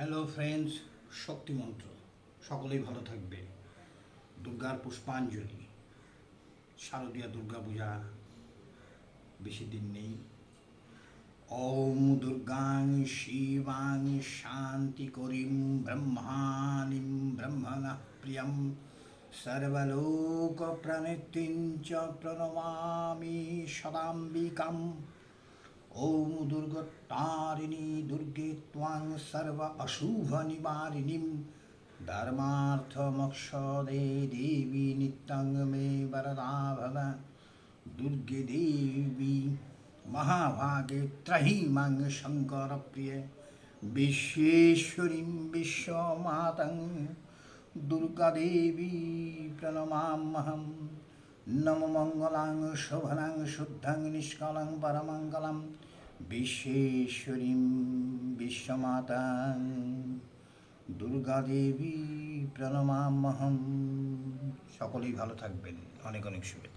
Hello friends শক্তিমন্ত্র সকলেই ভালো থাকবে। দুর্গার পুষ্পাঞ্জলি। শারদীয়া দুর্গা পূজা বেশি দিন নেই। ওম দুর্গাং শিবাং শান্তি করিম ব্রহ্মাণিম ব্রহ্মণঃ প্রিয়ম। সর্বলোক প্রণতিং চ প্রণমামি সদাম্বিকাম। ॐ दुर्गतारिणी दुर्गे त्वां सर्व अशुभनिवारिणीं धर्मार्थमक्षदे देवी नित्यं मे वरदा भव दुर्गे देवी महाभागे त्रयी मां शङ्करप्रिये विश्वेश्वरीं विश्वमातं दुर्गादेवी प्रणमाम्यहम् নম মঙ্গলাং শোভনাং শুদ্ধাং নিষ্কলাং পরমঙ্গলাম বিশ্বেশ্বরীম বিশ্বমাতাং দুর্গাদেবী প্রণমামহম সকলেই ভালো থাকবেন। অনেক অনেক শুভেচ্ছা।